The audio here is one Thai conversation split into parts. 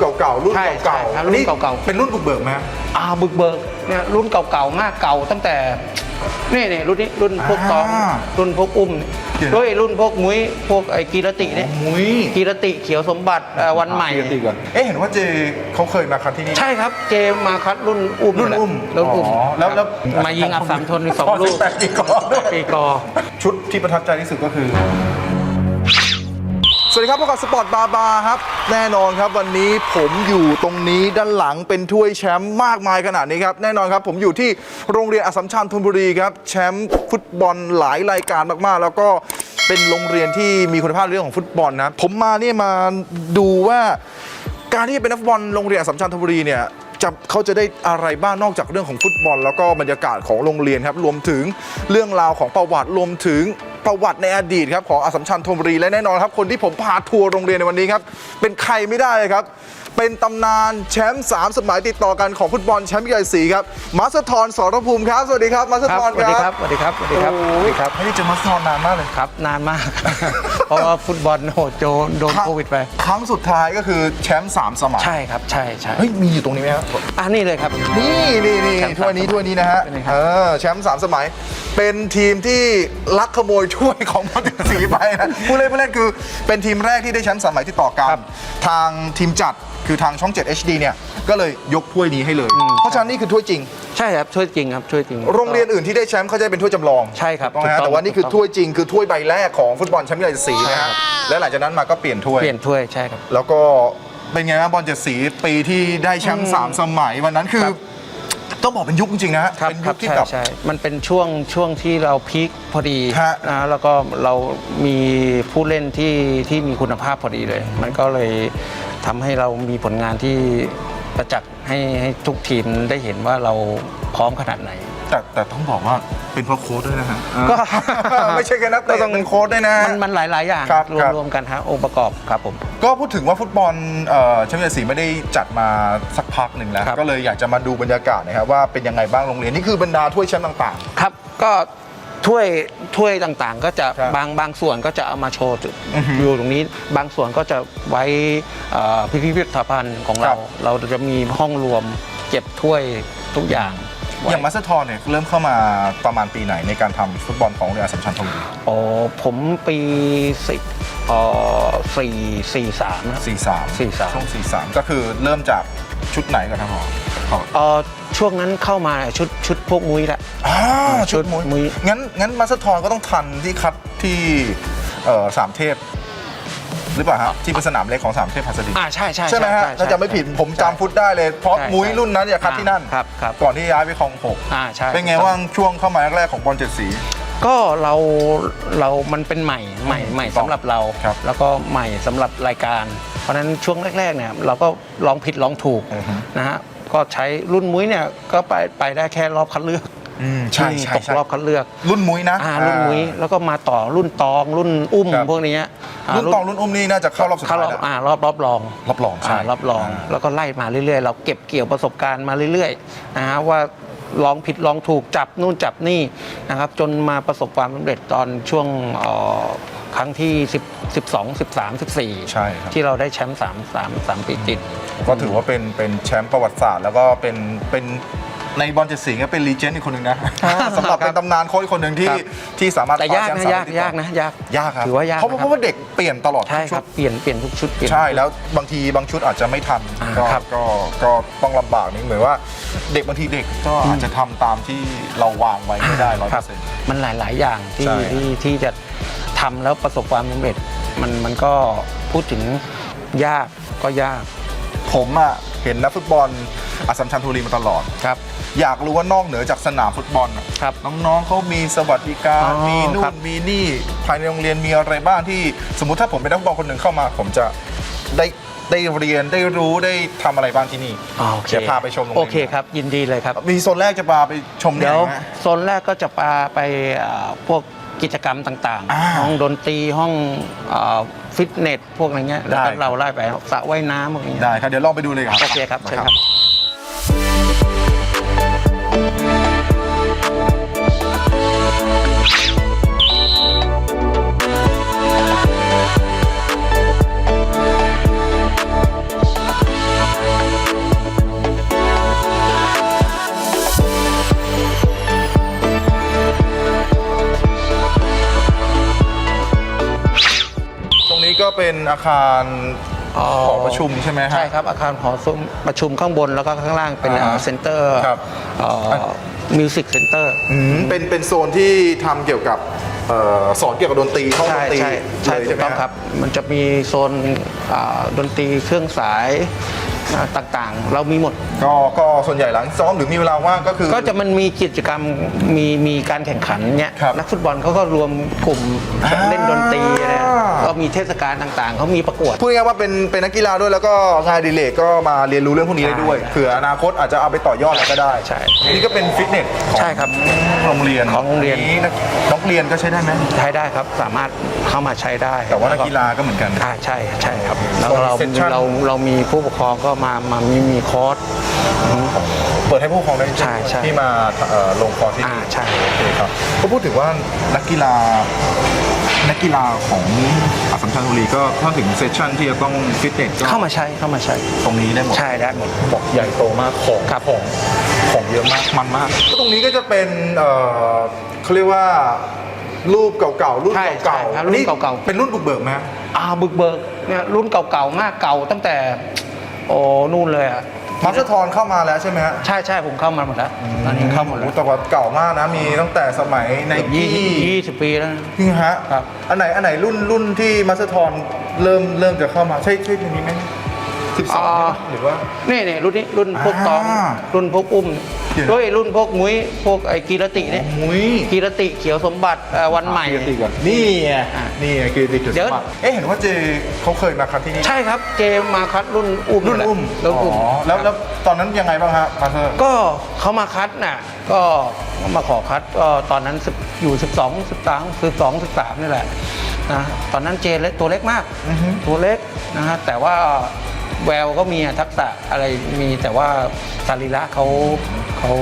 เก่าๆรุ่นใช่เก่าใช่ครับๆอันนี้รุ่นเก่าๆ เป็นรุ่นบุกเบิกไหมฮะอ่าบึกเบิกเนี่ยรุ่นเก่าๆมากเก่าตั้งแต่นี่นี่รุ่นนี้รุ่นพวกตองอ่ารุ่นพวกอุ้มเดี๋ยวด้วยรุ่นพวกมุ้ยพวกไอ้กีรติเนี่ยมุ้ยกีรติเขียวสมบัติเอ่อวันใหม่อะตีก่อนเอ๊ะเห็นว่าเจเขาเคยมาคัดที่นี่ ใช่ครับเจมมาคัดรุ่นอุ้มรุ่นอุ้มรุ่นอุ้มอ๋อแล้วแล้วมายิงอับสามทนอีกสองลูกแปดปีก่อนด้วยปีกอ ชุดที่ประทับใจที่สุดก็คือ สวัสดีครับพบกับสปอร์ตบาบาครับ แน่นอนครับวันนี้ผมอยู่ตรงนี้ด้านหลังเป็นถ้วยแชมป์มากมายขนาดนี้ครับ แน่นอนครับผมอยู่ที่โรงเรียนอัสสัมชัญธนบุรีครับ แชมป์ฟุตบอลหลายรายการมากๆ แล้วก็เป็นโรงเรียนที่มีคุณภาพเรื่องของฟุตบอลนะผมมาเนี่ยมาดูว่าการที่เป็นนักฟุตบอลโรงเรียนอัสสัมชัญธนบุรีเนี่ยจะเขาจะได้อะไรบ้างนอกจากเรื่องของฟุตบอล แล้วก็บรรยากาศของโรงเรียนครับรวมถึงเรื่องราวของประวัติรวมถึง ประวัติในอดีตครับของอสัมชัญธนบุรีและแน่นอนครับคนที่ผมพาทัวร์โรงเรียนในวันนี้ครับเป็นใครไม่ได้ครับเป็นตำนานแชมป์สามสมัยติดต่อกันของฟุตบอลแชมป์ใหญ่สีครับมาสเตอร์ทอนสรภูมิครับ สวัสดีครับมาสเตอครับร์ทอนสวัสดีคครัรับบสวัสดีครับ สวัสดีครับ สวัสดีครับไม่ได้เจอมาสเตอร์ทอนนานมากเลยครับ นานมาก เพราะว่าฟุตบอลโหดโจนโดนโควิดไป ครั้งสุดท้ายก็คือแชมป์สามสมัย ใช่ครับ ใช่ใช่เฮ้ย มีอยู่ตรงนี้ไหมครับอะนี่เลยครับ นี่นี่นี่แชมป์ถ้วยนี้สามสมัยถ้วยนี้นะฮะเป็นไงครับเออ แชมป์สามสมัย เป็นทีมที่ลักขโมยถ้วยของมอเตอร์สีไปนะผู้เล่นผู้เล่นคือเป็นทีมแรกที่ได้แชมป์สามสมัยที่ต่อกัน ทางทีมจัดคือทางช่อง 7 HD เนี่ยก็เลยยกถ้วยนี้ให้เลยเพราะฉะนั้นนี่คือถ้วยจริง ใช่ครับช่วยจริงครับช่วยจริง โรงเรียนอื่นที่ได้แชมป์เขาจะเป็นถ้วยจำลองใช่ครับถูกต้องไหมฮะถูกต้องแต่ว่านี่คือถูกต้องถ้วยจริงคือถ้วยใบแรกของฟุตบอลแชมป์ใหญ่สีนะใช่ครัฮะบ และหลังจากนั้นมาก็เปลี่ยนถ้วย เปลี่ยนถ้วยใช่ครับ แล้วก็เป็นไงบ้างบอลเจ็ดสีปีที่ได้แชมป์สามสมัยวันนั้นคือ ครับ ต้องบอกเป็นยุคจริงๆนะฮะครับเป็นคยุรับคที่ใช่แบบ ใช่มันเป็นช่วงช่วงที่เราพีคพอดีฮะ นะแล้วก็เรามีผู้เล่นที่ที่มีคุณภาพพอดีเลย มันก็เลย ทำให้เรามีผลงานที่ประจักษ์ให้ให้ทุกทีมได้เห็นว่าเราพร้อมขนาดไหน แต่แต่ต้องบอกว่าเป็นเพราะโค้ดด้วยนะฮะก็ ไม่ใช่แค่นักเตะก็ต้องเป็นโค้ดด้วยนะฮะมันมันหลาย ๆ อย่างครับรวคมรับ รวมกันฮะองค์ประกอบครับผม ก็พูดถึงว่าฟุตบอลเอ่อแชมป์ใหญ่สีไม่ได้จัดมาสักพักหนึ่งแล้ว ครับ ก็เลยอยากจะมาดูบรรยากาศนะครับว่าเป็นยังไงบ้างโรงเรียน นี่คือบรรดาถ้วยแชมป์ต่าง ครับ ก็ ถ้วยถ้วยต่างๆ ก็จะครับบางบางส่วนก็จะเอามาโชว์อือฮึอยู่ตรงนี้บางส่วนก็จะไว้เอ่อพิพิธภัณฑ์ของครัเรา บ เราจะมีห้องรวมเก็บถ้วยทุกอย่างๆไว้อย่างมาสเตอร์ทอนเนี่ยเริ่มเข้ามาประมาณปีไหนในการทำฟุตบอลของโรงเรียนอัสสัมชัญธนบุรีอ๋อผมปีสิบเอ่อสี่สี่สามนะสี่สาม43 ช่วงสี่สามก็คือเริ่มจากชุดไหนกันครับพ่อพ่อเอ่อ ช่วงนั้นเข้ามาชุดชุดพวกมุ้ยละ อ่าชุชุดดมุ้ยมุ้ย งั้นงั้นมาสเตอร์ทอนก็ต้องทันที่คัดที่เอ่อสามเทพ หรือเปล่าฮะที่เป็นสนามเล็กของสามเทพพัสดีอ่าใช่ใช่ใช่ไหมฮะใช่ถ้าจะไม่ผิดผมจำฟุตได้เลยเพราะใช่มุ้ยใช่รุ่นนั้นเนี่ยคัดที่นั่น ครับครับก่อนที่ย้ายไปคลองหกอ่าใช่เป็นไงว่างช่วงเข้ามาแรกๆของบอลเจ็ดสี ก็เราเรามันเป็นใหม่ใหม่ใหม่สำหรับเรา ครับแล้วก็ใหม่สำหรับรายการ เพราะฉะนั้นช่วงแรกๆเนี่ยเราก็ลองผิดลองถูกอือฮึ นะฮะ ก็ใช้รุ่นมุ้ยเนี่ยก็ไปไปได้แค่รอบคัดเลือกอืมใช่ใช่ตกใช่รอบคัดเลือกรุ่นมุ้ยนะ อ่ารุ่นมุ้ยแล้วก็มาต่อรุ่นตองรุ่นอุ้มครับ พวกนี้ารุ่นตองรุ่นอุ้มนี่น่าจะเข้ารอบสุดเข้าท้ายรอบแล้วอ่ารอบรอบรองรอบรองใช่ารอบรองอ่าแล้วก็ไล่มาเรื่อยๆ เราเก็บเกี่ยวประสบการณ์มาเรื่อยๆนะฮะว่าลองผิดลองถูกจับนู่นจับนี่นะครับ จนมาประสบความสำเร็จตอนช่วงเอ่อ ครั้งที่10 12 13 14 ใช่ครับ ที่เราได้แชมป์3 3 3ปีติด ก็ถือว่าเป็นเป็นแชมป์ประวัติศาสตร์ แล้วก็เป็นเป็นในบอลเจ็ดสีก็เป็นลีเจนด์อีกคนหนึ่งนะสำหรับเป็นตำนานโค้ชอีกคนหนึ่งที่ครับ ที่สามารถแต่คว้ยากแชมป์นะสมยากติดต่อยากนะยาก ยากครับถือว่ายากเพราะนะครับ เพราะว่าเด็กเปลี่ยนตลอดใช่ทุกคชุรัดบเปลี่ยนเปลี่ยนทุกชุดเปลี่ยน ใช่แล้วบางทีบางชุดอาจจะไม่ทันอ่าก็ครับก็ก็ต้องลำบากนิดเหมือนว่า เด็กบางทีเด็กก็อาจจะทำตามที่เราวางไว้ไม่ได้ร้อยคเปรัอบร์เซ็นต์ มันหลาย ๆ อย่างที่ใช่ที่ที่จะ ทำแล้วประสบความสำเร็จมันมันก็พูดถึงยากก็ยาก ผมอะเห็นนักฟุตบอลอัสสัมชัญธนบุรีมาตลอด ครับ อยากรู้ว่านอกเหนือจากสนามฟุตบอลอะครับ น้องๆเขามีสวัสดิการ อ๋อมีนู่ครันบมีนี่ภายในโรงเรียนมีอะไรบ้างที่ สมมุติถ้าผมเป็นนักฟุตบอลคนหนึ่งเข้ามา ผมจะได้ได้เรียนได้รู้ได้ทำอะไรบ้างที่นี่อ่าโอเคเดี๋ยวพาไปชมโรงเรียนโอเคครับ ยินดีเลยครับ มีโซนแรกจะพาไปชมเดี๋ยวไหนฮะ โซนแรกก็จะพาไปเอ่อพวก กิจกรรมต่างอ่าๆ ห้องดนตรีห้องเอ่อฟิตเนสพวกอะไรเงี้ยแล้วก็ได้ เราไล่ไปสระว่ายน้ำพวกนี้ ได้ครับ เดี๋ยวลองไปดูเลยครับโอเคครับเชิญครับค เป็นอาคารอ๋อหอประชุมใช่ไหมฮะ ใช่ครับอาคารหอประชุมข้างบนแล้วก็ข้างล่างเป็นอ่าเซ็นเตอร์ครับ มิวสิกเซ็นเตอร์ อืมเป็นเป็นโซนที่ทำเกี่ยวกับเอ่อสอนเกี่ยวกับดนตรีห้องดใช่นตรีใช่ใช่เลยถูกไหมต้องครับ มันจะมีโซนอ่าดนตรีเครื่องสายอ่าต่างๆ เรามีหมด ก็ก็ส่วนใหญ่หลังซ้อมหรือมีเวลาว่างก็คือ ก็จะมันมีกิจกรรมมีมีการแข่งขันเนี้ยครับนักฟุตบอลเขาก็รวมกลุ่มอ่าเล่นดนตรีอะไร ก็มีเทศกาลต่างๆเขามีประกวด พูดง่ายๆว่าเป็นเป็นนักกีฬาด้วยแล้วก็งานอดิเลกก็มาเรียนรู้เรื่องพวกนี้ได้ด้วยใช่ เผื่ออนาคตอาจจะเอาไปต่อยอดอะไรก็ได้ใช่นี่ก็เป็นฟิตเนสของใช่ครับ โรงเรียนของโรงเรียน นี้นักนักเรียนก็ใช้ได้ไหมใช้ได้ครับสามารถเข้ามาใช้ได้แต่ว่านักกีฬาก็เหมือนกัน อ่าใช่ใช่ครับแล้วส่วนเราเซสชั่นเราเรามีผู้ปกครองก็มามามีมีคอร์ส เปิดให้ผู้ปกครองได้ใช่ใช่ที่มาเอ่อลงคอร์สที่อ่านี่ใช่ โอเคครับก็พูดถึงว่านักกีฬา นักกีฬาของอัสสัมชัญบุรีก็ถ้าถึงเซสชั่นที่จะต้องฟิตเนสก็เข้ามาใช้เข้ามาใช้ตรงนี้ได้หมด ใช่ได้หมด บอกใหญ่โตมากของครับ ของของเยอะมากมันมากก็ตรงนี้ก็จะเป็นเอ่อเขาเรียกว่ารูปเก่าๆรุ่นใช่เก่าใช่ครับๆอันนี้รุ่นเก่าๆ เป็นรุ่นบุกเบิกไหมฮะ อ่าบึกเบิกเนี่ยรุ่นเก่าๆมากเก่าตั้งแต่ โอ้นู่นเลยอะ มาสเตอร์ทอนเข้ามาแล้วใช่ไหมฮะใช่ใช่ผมเข้ามาหมดแล้วตอนนี้เข้าหมดแล้วโอ้แต่ว่าเก่ามากนะมีตั้งแต่สมัยในยี่กี้ยี่สิบปีแล้วนะจริงฮะครับอันไหนอันไหนรุ่นรุ่นที่มาสเตอร์ทอนเริ่มเริ่มจะเข้ามาใช่ใช่ตัวนี้ไหมสิบสองหรือว่านี่นี่รุ่นนี้รุ่นพวกตองอ่ารุ่นพวกอุ้ม เดี๋ยวนะ ด้วยรุ่นพวกมุ้ยพวกไอ้กีรติเนี่ยมุ้ยกีรติเขียวสมบัติเอ่อวันใหม่กีรติก่อนนี่ไงอะนี่ไงกีรติจุดเดี๋ยว สมัครเอ๊ะเห็นว่าเจเขาเคยมาคัดที่นี่ใช่ครับเกมมาคัดรุ่นอุ้มรุ่นอุ้มแหละรุ่นอุ้ม อ๋อแล้วแล้วตอนนั้นยังไงบ้างฮะมาเธอร์ ก็เขามาคัดน่ะก็มาขอคัดก็ตอนนั้น10อยู่ 12 13 12 13นี่แหละนะตอนนั้นเจเล็กตัวเล็กมากอือฮึ ตัวเล็กนะฮะแต่ว่าแววก็มีอะทักษะอะไรมีแต่ว่าสรีระเขา เขา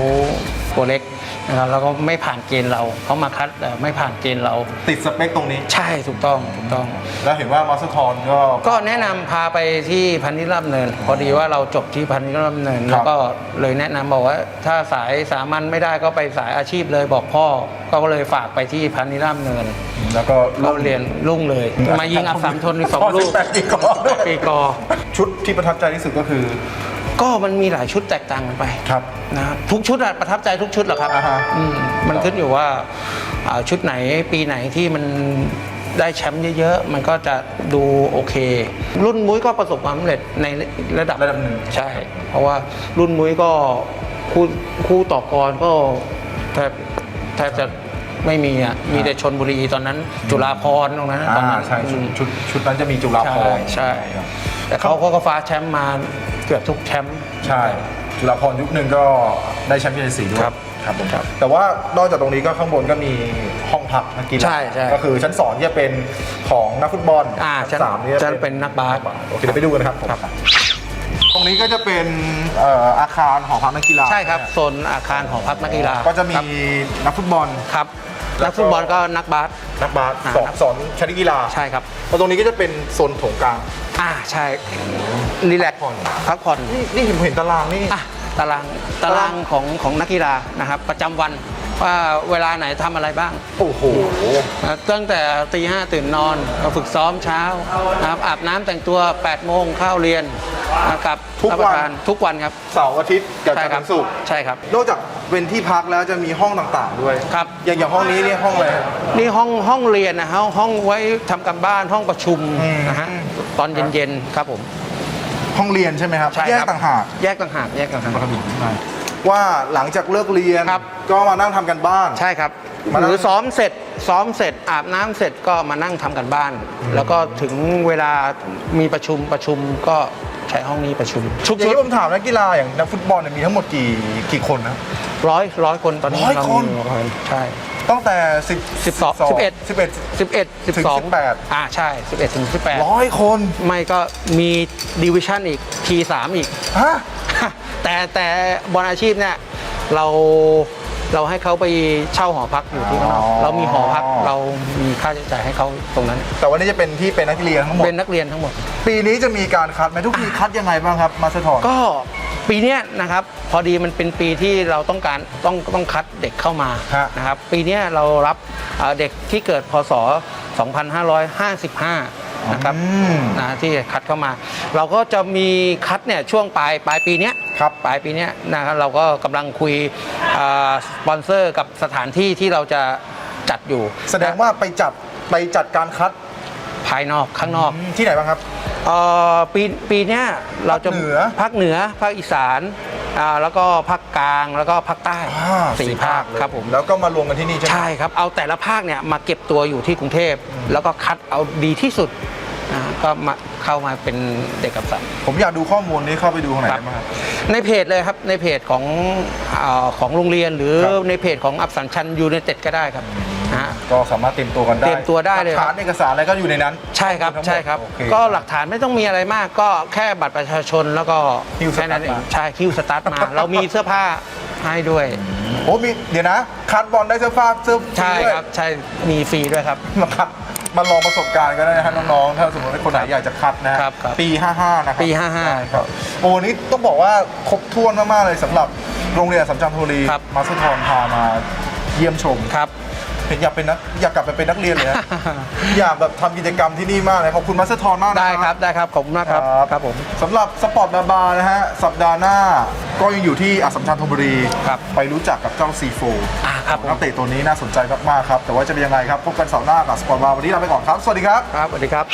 ตัวเล็กนะครับแล้วก็ไม่ผ่านเกณฑ์เราเขามาคัดแต่ไม่ผ่านเกณฑ์เรา ติดสเปคตรงนี้ ใช่ถูกต้องถูกต้อง แล้วเห็นว่ามาสเตอร์ทอนก็ ก็แนะนำพาไปที่พันนิรัมย์เนิน พอดีว่าเราจบที่พันนิรัมย์เนิน ครับ แล้วก็เลยแนะนำบอกว่า ถ้าสายสามัญไม่ได้ก็ไปสายอาชีพเลยบอกพ่อ ก็เลยฝากไปที่พันนิรัมย์เนินแล้วก็เราเรียนรุ่งเลย มายิงอับสามทนอีกสองลูกแปดปีก่อนแปดปีกอ ชุดที่ประทับใจที่สุดก็คือ ก็มันมีหลายชุดแตกต่างกันไปครับนะครับทุกชุดอะประทับใจทุกชุดหรอกครับอ่าฮะ อืมมันขึ้นอยู่ว่าอ่าชุดไหนปีไหนที่มันได้แชมป์เยอะๆ มันก็จะดูโอเค รุ่นมุ้ยก็ประสบความสำเร็จในระดับ ระดับหนึ่ง ใช่ เพราะว่ารุ่นมุ้ยก็คู่คู่ต่อกรก็แทบแทบจะไม่มีอะ มีแต่ชนบุรีตอนนั้น จุฬาพรณ์ตรงนั้นนะตอนอ่านั้นใช่ชุอืดมชุดชุดนั้นจะมีจุฬาภใช่รณ์ใช่แต่เขาเขาก็ฟ้าแชมป์มา เกือบทุกแชมป์ ใช่จุฬาภรณ์ยุคหนึ่งก็ได้แชมป์เปี้ยนสีด้วยครับครับผมครับ แต่ว่านอกจากตรงนี้ก็ข้างบนก็มีห้องพักนักกีฬาใช่ใช่ก็คือชั้นสองที่จะเป็นของนักฟุตบอลอ่าชั้นสามนี่จะเป็นนักบาสโอเคเดี๋ยวไปดูกันครับผมครับตรงนี้ก็จะเป็นเอ่ออาคารหอพักนักกีฬาใช่ครับโซนอาคารหอพักนักกีฬาก็จะมีครับนักฟุตบอลครับแล้วก็นักฟุตบอลก็นักบาสนักบาสอ่าสอนนักสอนชนิดกีฬาใช่ครับแล้วตรงนี้ก็จะเป็นโซนโถงกลาง อ่าใช่รีแลกซ์พักผ่อนพักผ่อนนี่นี่เห็นเห็นตารางนี่อะตารางตารางของของนักกีฬานะครับประจำวัน ว่าเวลาไหนทำอะไรบ้าง โอ้โห นะตั้งแต่ตีห้าตื่นนอนก็ฝึกซ้อมเช้านะครับอาบน้ำแต่งตัว8โมงเข้าเรียนนะครับทุกวัน รับประทาทุกวันครับเสาร์อาทิตย์กับใช่จันทร์ครัถึงศุกร์ใช่ครับ นอกจากเป็นที่พักแล้วจะมีห้องต่างๆด้วยครับ อย่างอย่างห้องนี้เนี่ยห้องอะไรครับ นี่ห้องห้องเรียนนะฮะห้องไว้ทำการบ้านห้องประชุมอืมนะฮะตอนเย็นๆครับผมห้องเรียนใช่ไหมครับใช่แยคกรับต่างหากแยกต่างหากแยกต่างหาก ว่าหลังจากเลิกเรียนครับ ก็มานั่งทำกันบ้าน ใช่ครับมานั่งหรือซ้อมเสร็จซ้อมเสร็จอาบน้ำเสร็จก็มานั่งทำกันบ้าน แล้วก็ถึงเวลามีประชุมประชุมก็ใช้ห้องนี้ประชุมชุกอย่างชุดนี้ผมถามนักกีฬาอย่างนักฟุตบอลเนี่ยมีทั้งหมดกี่กี่คนนะ ร้อยร้อยคนตอนนี้ร้อยเราคน มีร้อยคนใช่ ตั้งแต่สิบสิบสองสิบเอ็ดสิบเอ็ดสิบเอ็ดสิบถึงสองสิบแปดอ่าใช่สิบเอ็ดถึงสิบแปดร้อยคนไม่ก็มีดิวิชั่นอีกทีสามอีก ฮะแต่แต่บอลอาชีพเนี่ยเราเราให้เขาไปเช่าหอพักอยู่ที่ข้างนอกอ๋อเรามีหอพักเรามีค่าใช้จ่ายให้เขาตรงนั้น แต่วันนี้จะเป็นที่เป็นนักเรียนทั้งหมด เป็นนักเรียนทั้งหมด ปีนี้จะมีการคัดไหมทุกปีคัดยังไงบ้างครับมาสเตอร์ทอนก็ ปีเนี้ยนะครับพอดีมันเป็นปีที่เราต้องการต้องต้องคัดเด็กเข้ามาฮะ นะครับปีเนี้ยเรารับเอ่อเด็กที่เกิดพศ 2555 นะครับอืมนะที่คัดเข้ามา เราก็จะมีคัดเนี่ยช่วงปลายปลายปีเนี้ย ครับ ปลายปีเนี้ยนะครับเราก็กำลังคุยอ่าสปอนเซอร์กับสถานที่ที่เราจะจัดอยู่แสดงว่าไปจัดไปจัดการคัดภายนอกข้างนอก ที่ไหนบ้างครับ เอ่อปีปีเนี้ยเราจะภาคเหนือภาคเหนือภาคอีสานอ่าแล้วก็ภาคกลางแล้วก็ภาคใต้อ่าสี่ภาคเลยครับผม แล้วก็มารวมกันที่นี่ใช่ไหม ใช่ครับ เอาแต่ละภาคเนี่ยมาเก็บตัวอยู่ที่กรุงเทพ แล้วก็คัดเอาดีที่สุดนะก็มาเข้ามาเป็นเด็กกับสัตว์ผมอยากดูข้อมูลนี้เข้าไปดูข้างไหนได้ไหมครับ ในเพจเลยครับในเพจของอาของโรงเรียนหรือครับ ในเพจของอับสันชันยู i นเต็ดก็ได้ครับนะฮะ ก็สามารถเตรียมตัวกันได้เตรียมตัวได้เลยหคลัรับกฐานเอกสารอะไรก็อยู่ในนั้นใช่ครับทั้งหมดใช่ครับ โอเคก็หลักฐานไม่ต้องมีอะไรมาก ก็แค่บัตรประชาชนแล้วก็หิ้วสตาแค่ร์ทนั้นเองมา ใช่คิวสตาร์ทมา เรามีเสื้อผ้าให้ด้วย โอ้มีเดี๋ยวนะคัดบอลได้เสื้อผ้าเสื้อใช่ด้วย ครับใช่มีฟรีด้วยครับมาคัดมาลองประสบการณ์กันได้นะฮะน้องๆ ถ้าสมมติว่าคนไหนอยากจะคัดนะฮะครับครับปี 55 นะครับปี55ใช่ครับโอ้นี่ต้องบอกว่าครบถ้วนมากๆเลยสำหรับโรงเรียนสัมจันทบุรีครับ มาสเตอร์ทอนพามาเยี่ยมชม ครับเห็น อยากเป็นนักอยากกลับไปเป็นนักเรียนเลยนะ อยากแบบทำกิจกรรมที่นี่มากเลยขอบคุณมาสเตอร์ทอนมากนะได้ครับได้ครับขอบคุณมากครับครับผมสำหรับสปอร์ตบาบานะฮะสัปดาห์หน้าก็ยังอยู่ที่อัสสัมชัญธนบุรีครับไปรู้จักกับเจ้าซีโฟอ่าครับผมนักเตะตัวนี้น่าสนใจมากๆครับแต่ว่าจะเป็นยังไงครับพบกันเสาร์หน้ากับสปอร์ตบาร์วันนี้ลาไปก่อนครับสวัสดีครับครับสวัสดีครับ